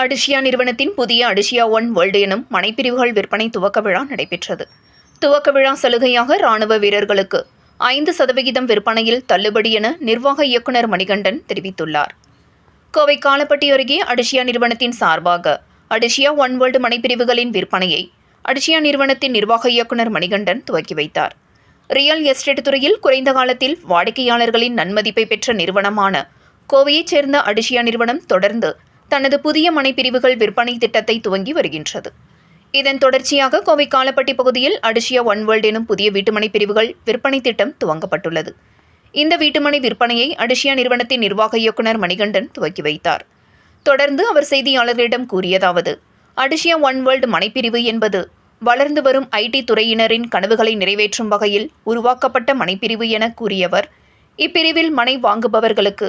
அடிஷியா நிறுவனத்தின் புதிய Adishiya one world எனும் மனைப்பிரிவுகள் விற்பனை துவக்க விழா நடைபெற்றது. துவக்க விழா சலுகையாக ராணுவ வீரர்களுக்கு ஐந்து சதவிகிதம் விற்பனையில் தள்ளுபடி என நிர்வாக இயக்குநர் மணிகண்டன் தெரிவித்துள்ளார். கோவை காலப்பட்டி அருகே அடிஷியா நிறுவனத்தின் சார்பாக அடிஷியா ஒன் வேர்ல்டு மனைப்பிரிவுகளின் விற்பனையை அடிஷியா நிறுவனத்தின் நிர்வாக இயக்குநர் மணிகண்டன் துவக்கி வைத்தார். ரியல் எஸ்டேட் துறையில் குறைந்த காலத்தில் வாடிக்கையாளர்களின் நன்மதிப்பை பெற்ற நிறுவனமான கோவையைச் சேர்ந்த அடிஷியா நிறுவனம் தொடர்ந்து தனது புதிய மனைப்பிரிவுகள் விற்பனை திட்டத்தை துவங்கி வருகின்றது. இதன் தொடர்ச்சியாக கோவை காலப்பட்டி பகுதியில் அடிஷியா ஒன் வேர்ல்ட் எனும் புதிய வீட்டுமனை பிரிவுகள் விற்பனை திட்டம் துவங்கப்பட்டுள்ளது. இந்த வீட்டுமனை விற்பனையை அடிஷியா நிறுவனத்தின் நிர்வாக இயக்குநர் மணிகண்டன் துவக்கி வைத்தார். தொடர்ந்து அவர் செய்தியாளர்களிடம் கூறியதாவது அடிஷியா ஒன் வேர்ல்டு மனைப்பிரிவு என்பது வளர்ந்து வரும் ஐடி துறையினரின் கனவுகளை நிறைவேற்றும் வகையில் உருவாக்கப்பட்ட மனைப்பிரிவு என கூறியவர் இப்பிரிவில் மனை வாங்குபவர்களுக்கு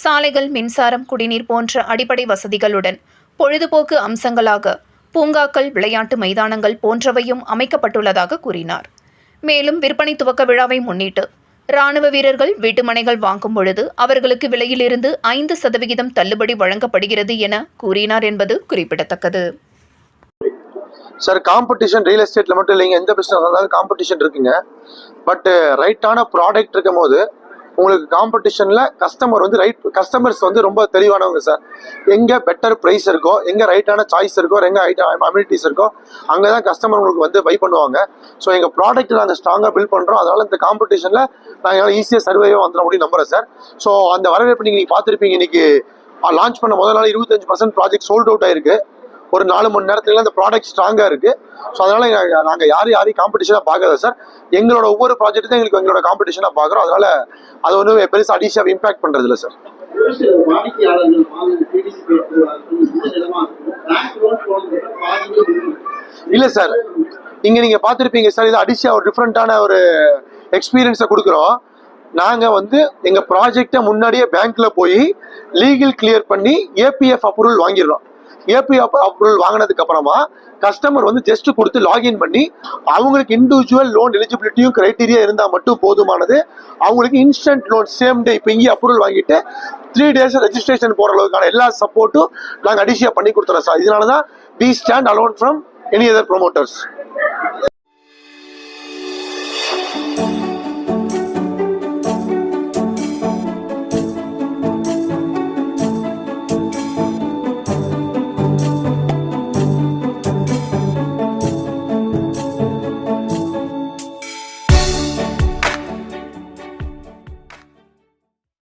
சாலைகள் மின்சாரம் குடிநீர் போன்ற அடிப்படை வசதிகளுடன் பொழுதுபோக்கு அம்சங்களாக பூங்காக்கள் விளையாட்டு மைதானங்கள் போன்றவையும் அமைக்கப்பட்டுள்ளதாக கூறினார். மேலும் விற்பனை துவக்க விழாவை முன்னிட்டு ராணுவ வீரர்கள் வீட்டுமனைகள் வாங்கும் பொழுது அவர்களுக்கு விலையிலிருந்து ஐந்து சதவிகிதம் தள்ளுபடி வழங்கப்படுகிறது என கூறினார் என்பது குறிப்பிடத்தக்கது. சார் காம்படிஷன் ரியல் எஸ்டேட்ல மட்டும் இல்லைங்க. எந்த பிசினஸ் இருந்தாலும் காம்படிஷன் இருக்குங்க. பட் ரைட்டான ப்ராடக்ட் இருக்கும் போது உங்களுக்கு காம்படிஷன்ல கஸ்டமர் வந்து ரைட் கஸ்டமர்ஸ் வந்து ரொம்ப தெளிவானவங்க சார் எங்க பெட்டர் ப்ரைஸ் இருக்கோ எங்க ரைட்டான சாய்ஸ் இருக்கோ எங்க ஐட்டம் அம்யூனிட்டிஸ் இருக்கோ அங்கே தான் கஸ்டமர் உங்களுக்கு வந்து பை பண்ணுவாங்க. ஸோ எங்க ப்ராடக்ட் நாங்கள் ஸ்ட்ராங்காக பில்ட் பண்றோம். அதனால இந்த காம்படிஷன்ல நாங்கள் ஈஸியாக சர்வேவே வந்துடும் அப்படின்னு நம்புறேன் சார் ஸோ அந்த வரவேற்பு நீங்க பார்த்துருப்பீங்க இன்னைக்கு லான்ச் பண்ண முதல் நாள் இருபத்தஞ்சு பர்சன்ட் ப்ராஜெக்ட் சோல்ட் அவுட் ஆயிருக்கு. ஒரு நாலு மணி நேரத்துல அந்த ப்ராடக்ட் ஸ்ட்ராங்கா இருக்கு. ஸோ அதனால நாங்கள் நாங்க யாரும் யாரையும் காம்படிஷனா பார்க்கல சார் எங்களோட ஒவ்வொரு ப்ராஜெக்ட்டும் எங்களுக்கு எங்களோட காம்படிஷனா பார்க்குறோம். அதனால அது ஒன்றும் பெருசாக அடிஷனாக இம்பாக்ட் பண்றது இல்லை சார் இல்லை இல்ல சார் இங்க நீங்க பார்த்துருப்பீங்க சார் இது அடிஷா ஒரு டிஃப்ரெண்டான ஒரு எக்ஸ்பீரியன்ஸை கொடுக்குறோம். நாங்க வந்து எங்க ப்ராஜெக்டை முன்னாடியே பேங்க்ல போய் லீகல் கிளியர் பண்ணி ஏபிஎஃப் அப்ரூவல் வாங்கிடுறோம். ஏபி அப்ரூவல் வாங்கினதுக்கு அப்புறமா கஸ்டமர் வந்து ஜஸ்ட் கொடுத்து லாகின் பண்ணி அவங்களுக்கு இண்டிவிஜுவல் லோன் எலிஜிபிலிட்டியும் கிரைட்டீரியா இருந்தால் மட்டும் போதுமானது. அவங்களுக்கு இன்ஸ்டன்ட் லோன் சேம் டே இப்போ இங்கே அப்ரூவல் வாங்கிட்டு த்ரீ டேஸ் ரெஜிஸ்ட்ரேஷன் போகிற அளவுக்கான எல்லா சப்போர்ட்டும் நாங்கள் அடிஷியா பண்ணி கொடுத்துறோம் சார் இதனால தான் we stand alone from any other promoters